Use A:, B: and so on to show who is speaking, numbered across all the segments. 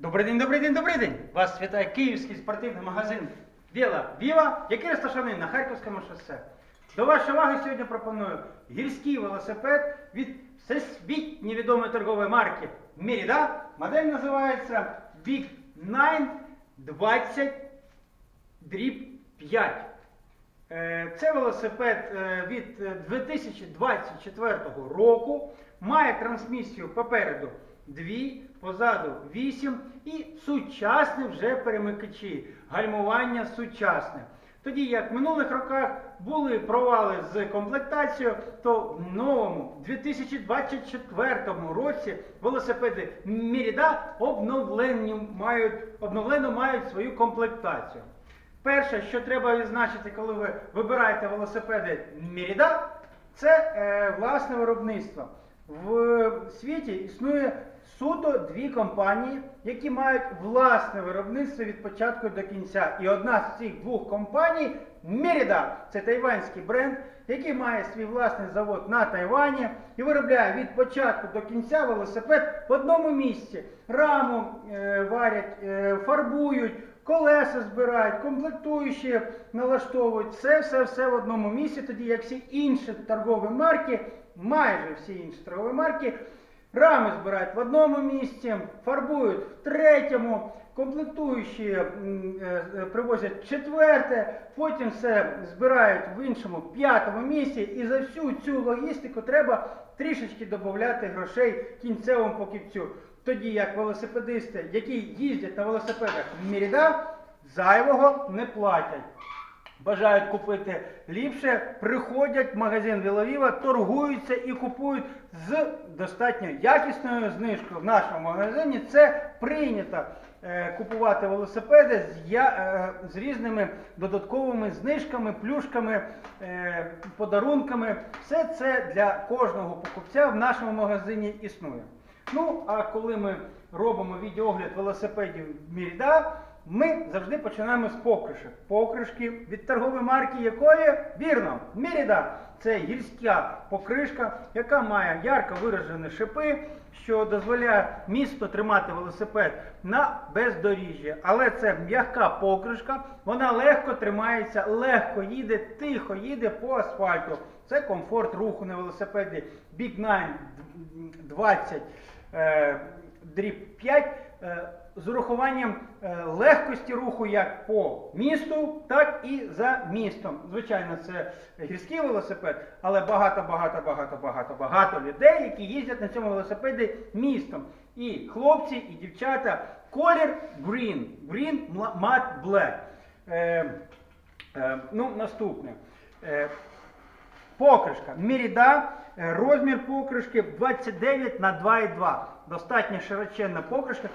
A: Добрий день, добрий день, добрий день! Вас вітає київський спортивний магазин Віла Віва, який розташований на Харківському шосе. До вашої уваги сьогодні пропоную гірський велосипед від всесвітньо відомої торгової марки Merida. Модель називається Big 920 дріб 5. Е, Це велосипед е, від е, 2024 року. Має трансмісію попереду 2, позаду 8 і сучасні вже перемикачі. Гальмування сучасне. Тоді як в минулих роках були провали з комплектацією, то в новому 2024 році велосипеди Merida обновлені мають, обновлено мають свою комплектацію. Перше, що треба відзначити, коли ви вибираєте велосипеди Merida, це е, власне виробництво. В світі існує суто дві компанії, які мають власне виробництво від початку до кінця. І одна з цих двох компаній Merida, це тайванський бренд, який має свій власний завод на Тайвані і виробляє від початку до кінця велосипед в одному місці. Раму е, варять, е, фарбують, колеса збирають, комплектуючі налаштовують. Все, все, все в одному місці, тоді як всі інші торгові марки, майже всі інші торгові марки, рами збирають в одному місці, фарбують в третьому, комплектуючі е, е, привозять в четверте, потім все збирають в іншому п'ятому місці. І за всю цю логістику треба трішечки додати грошей кінцевому покупцю. Тоді як велосипедисти, які їздять на велосипедах в Міріда, зайвого не платять. Бажають купити ліпше, приходять в магазин Віловіва, торгуються і купують з достатньо якісною знижкою. В нашому магазині це прийнято е, купувати велосипеди е, з різними додатковими знижками, плюшками, е, подарунками. Все це для кожного покупця в нашому магазині існує. Ну, а коли ми робимо відеогляд велосипедів Міріда, ми завжди починаємо з покришок. Покришки від торгової марки якої? Вірно, Міріда. Це гірська покришка, яка має ярко виражені шипи, що дозволяє місто тримати велосипед на бездоріжжі. Але це м'яка покришка, вона легко тримається, легко їде, тихо їде по асфальту. Це комфорт руху на велосипеді Big 920 е, дріб 5 е, з урахуванням е, легкості руху як по місту, так і за містом. Звичайно, це гірський велосипед, але багато, багато, багато, багато, багато людей, які їздять на цьому велосипеді містом. І хлопці, і дівчата. Колір green, green matte black. Е, е, ну, наступне. Е, Покришка. Міріда, е, розмір покришки 29 на 2,2. Достатньо широченна покришка,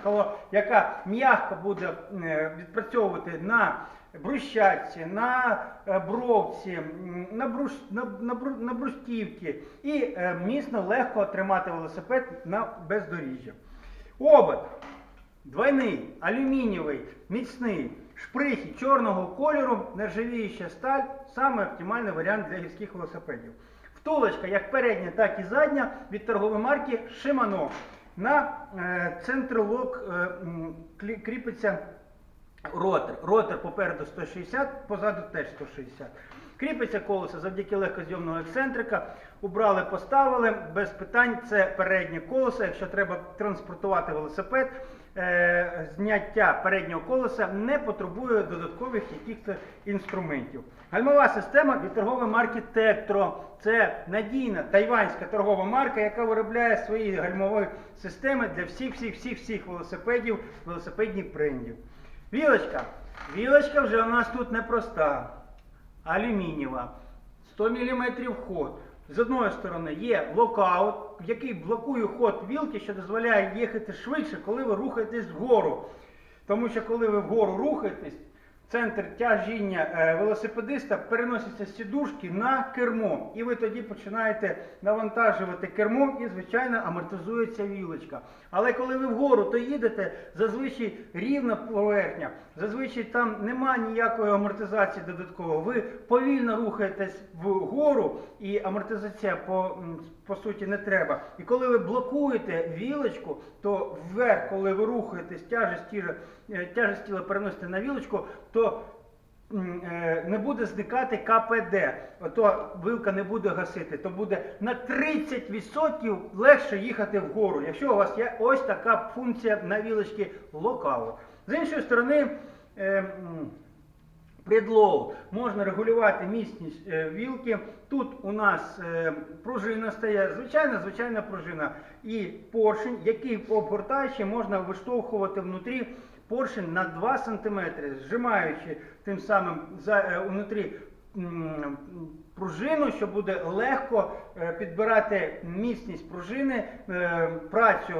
A: яка м'яко буде е, відпрацьовувати на брусчатці, на е, бровці, на, бруш, на, на, на брустівці і міцно легко тримати велосипед на бездоріжжя. Обод. Двойний, алюмінієвий, міцний, шприхи чорного кольору, нержавіюча сталь саме оптимальний варіант для гірських велосипедів. Втулочка як передня, так і задня від торгової марки Shimano. На е, центролок е, кріпиться ротор. Ротор попереду 160, позаду теж 160. Кріпиться колесо завдяки легкозйомного ексцентрика. Убрали, поставили, без питань. Це переднє колесо. Якщо треба транспортувати велосипед, зняття переднього колеса не потребує додаткових якихось інструментів. Гальмова система від торгової марки Tektro. Це надійна тайванська торгова марка, яка виробляє свої гальмові системи для всіх, всіх, всіх, всіх велосипедів, велосипедних брендів. Вілочка. Вілочка вже у нас тут непроста. Алюмінієва. 100 мм ход. З одної сторони є локаут, який блокує ход вілки, що дозволяє їхати швидше, коли ви рухаєтесь вгору. Тому що коли ви вгору рухаєтесь, центр тяжіння е, велосипедиста переноситься з сідушки на кермо. І ви тоді починаєте навантажувати кермо і, звичайно, амортизується вілочка. Але коли ви вгору, то їдете зазвичай рівна поверхня, зазвичай там нема ніякої амортизації додатково. Ви повільно рухаєтесь вгору, і амортизація по по суті не треба. І коли ви блокуєте вілочку, то вверх, коли ви рухаєтесь, тяжесть тіла, е, тяжесть тіла переносите на вілочку, то е, не буде зникати КПД, ото вилка не буде гасити, то буде на 30% легше їхати вгору, якщо у вас є ось така функція на вілочці локалу. З іншої сторони, е, можна регулювати міцність е, вілки. Тут у нас е, пружина стає, звичайна, звичайна пружина. І поршень, який обгортаючи, можна виштовхувати внутрі поршень на 2 см, зжимаючи тим самим за, е, внутрі пружину, що буде легко е, підбирати міцність пружини, е, працю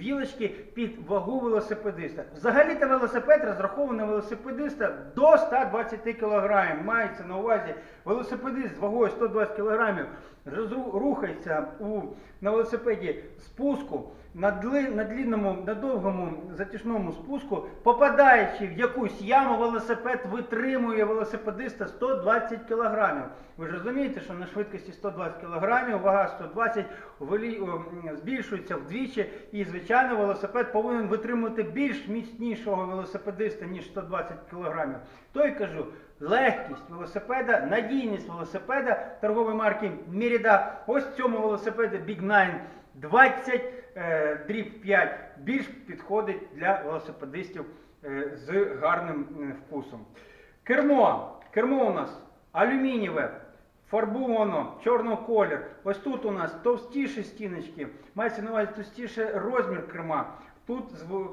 A: вілочки під вагу велосипедиста. Взагалі-то велосипед розрахований велосипедиста до 120 кг. Мається на увазі велосипедист з вагою 120 кг розру- рухається у, на велосипеді спуску. На, дли, на длинному, на довгому затяжному спуску, попадаючи в якусь яму, велосипед витримує велосипедиста 120 кг. Ви ж розумієте, що на швидкості 120 кг вага 120 велі- збільшується вдвічі, і звичайно велосипед повинен витримувати більш міцнішого велосипедиста, ніж 120 кг. То й кажу, легкість велосипеда, надійність велосипеда торгової марки Merida. Ось цьому велосипеді Big 9 20 е, дріб 5 більш підходить для велосипедистів е, з гарним вкусом. Кермо. Кермо у нас алюмінієве, фарбовано, чорного колір. Ось тут у нас товстіші стіночки, мається на увазі товстіший розмір керма. Тут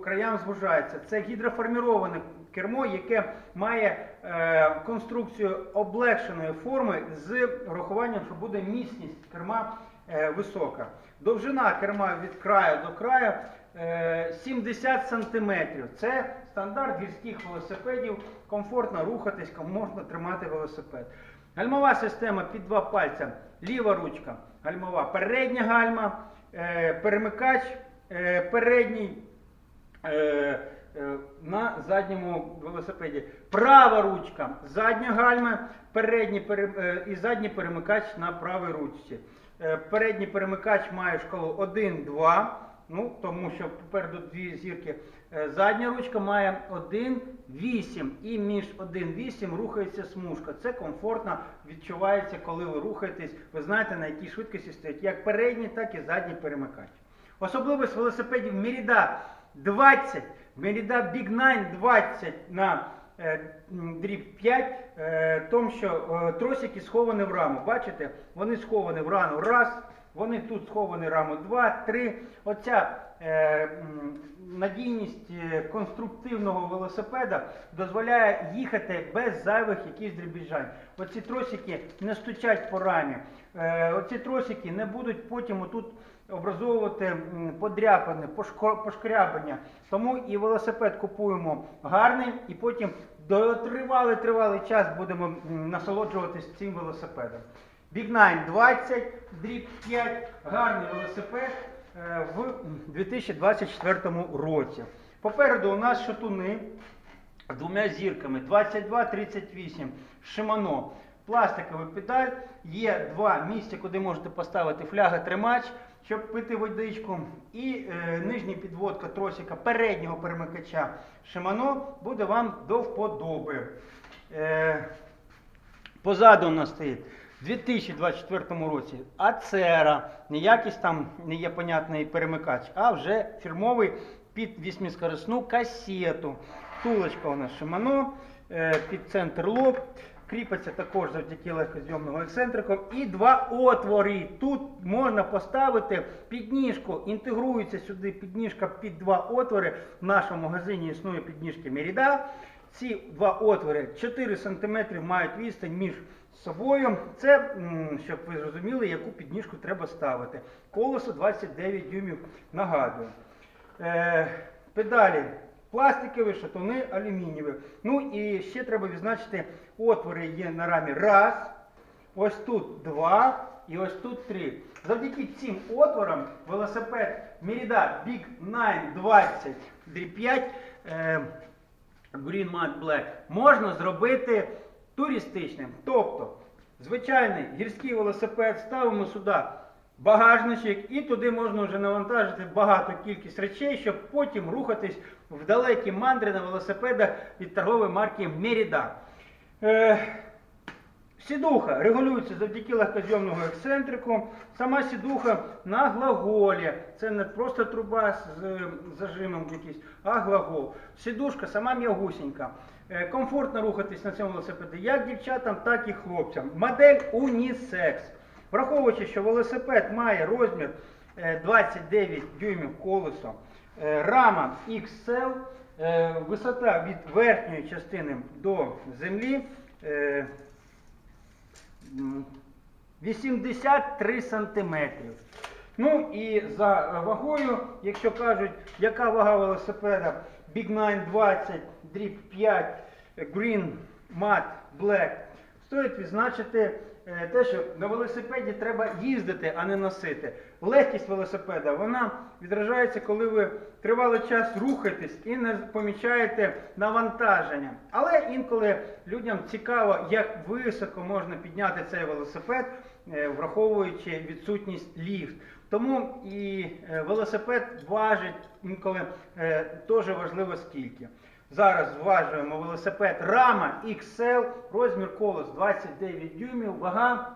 A: краям звужається. Це гідроформіроване кермо, яке має е, конструкцію облегшеної форми з урахуванням, що буде міцність керма е, висока. Довжина керма від краю до краю е, 70 см. Це стандарт гірських велосипедів. Комфортно рухатись, можна тримати велосипед. Гальмова система під два пальця. Ліва ручка гальмова, передня гальма, е, перемикач е, передній е, е, на задньому велосипеді. Права ручка, задня гальма, передній пере- е, і задній перемикач на правій ручці. Е, Передній перемикач має шкалу 1-2, ну, тому що попереду дві зірки. Е, Задня ручка має 1-8 і між 1-8 рухається смужка. Це комфортно відчувається, коли ви рухаєтесь. Ви знаєте, на якій швидкості стоять як передній, так і задній перемикач. Особливість велосипедів Merida 20, Merida Big 9 20 на е, дріб 5, е, тому що тросики сховані в раму. Бачите, вони сховані в раму раз, вони тут сховані раму 2, 3. Оця е, надійність е, конструктивного велосипеда дозволяє їхати без зайвих якихось дрібіжань. Оці тросики не стучать по рамі. Е, Оці тросики не будуть потім отут образовувати подряпини, пошкрябання. Тому і велосипед купуємо гарний, і потім до тривалий тривалий час будемо насолоджуватись цим велосипедом. Big 20, дріб 5, гарний велосипед е, в 2024 році. Попереду у нас шатуни з двома зірками 22-38 Shimano. Пластиковий педаль. Є два місця, куди можете поставити фляга-тримач, щоб пити водичку. І е, нижня підводка тросика переднього перемикача Shimano буде вам до вподоби. Е, Позаду у нас стоїть 2024 році Ацера, не якийсь там не є понятний перемикач, а вже фірмовий під вісьмискорисну касету. Тулочка у нас Shimano, е, під центр лоб. Кріпиться також завдяки легкозйомному ексцентрику. І два отвори. Тут можна поставити підніжку, інтегрується сюди підніжка під два отвори. В нашому магазині існує підніжки Merida. Ці два отвори 4 см мають відстань між собою. Це, щоб ви зрозуміли, яку підніжку треба ставити. Колесо 29 дюймів нагадую. Е, педалі пластикові, шатуни алюмінієві. Ну і ще треба відзначити, отвори є на рамі раз, ось тут два і ось тут три. Завдяки цим отворам велосипед Merida Big 920 5 е, Green Matte Black можна зробити туристичним. Тобто, звичайний гірський велосипед ставимо сюди багажничок, і туди можна вже навантажити багато кількість речей, щоб потім рухатись в далекі мандри на велосипедах від торгової марки Merida. Е, Сідуха регулюється завдяки легкозйомного ексцентрику. Сама сідуха на глаголі. Це не просто труба з е, зажимом якийсь, а глагол. Сідушка сама м'ягусінька. Е, Комфортно рухатись на цьому велосипеді як дівчатам, так і хлопцям. Модель унісекс. Враховуючи, що велосипед має розмір е, 29 дюймів колесо, е, рама XL, е, висота від верхньої частини до землі. Е, М, 83 сантиметрів. Ну і за вагою, якщо кажуть, яка вага велосипеда Big 920 дріб 5 Green Matte Black, стоїть відзначити е, те, що на велосипеді треба їздити, а не носити. Легкість велосипеда вона відражається, коли ви тривалий час рухаєтесь і не помічаєте навантаження. Але інколи людям цікаво, як високо можна підняти цей велосипед, враховуючи відсутність ліфт. Тому і е, велосипед важить інколи е, теж важливо скільки. Зараз зважуємо велосипед рама XL, розмір колес 29 дюймів, вага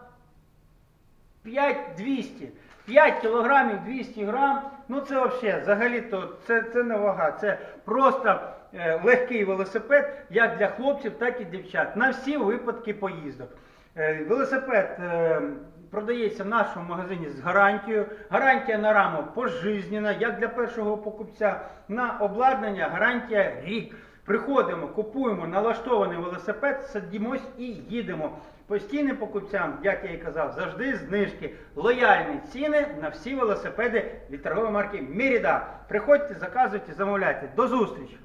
A: 5200. 5 кілограмів 200 грам. Ну це взагалі, взагалі то це, це не вага. Це просто е, легкий велосипед як для хлопців, так і дівчат. На всі випадки поїздок. Е, велосипед е, продається в нашому магазині з гарантією. Гарантія на раму пожизненна, як для першого покупця. На обладнання гарантія рік. Приходимо, купуємо налаштований велосипед, садімось і їдемо. Постійним покупцям, як я і казав, завжди знижки. Лояльні ціни на всі велосипеди від торгової марки Merida. Приходьте, заказуйте, замовляйте. До зустрічі!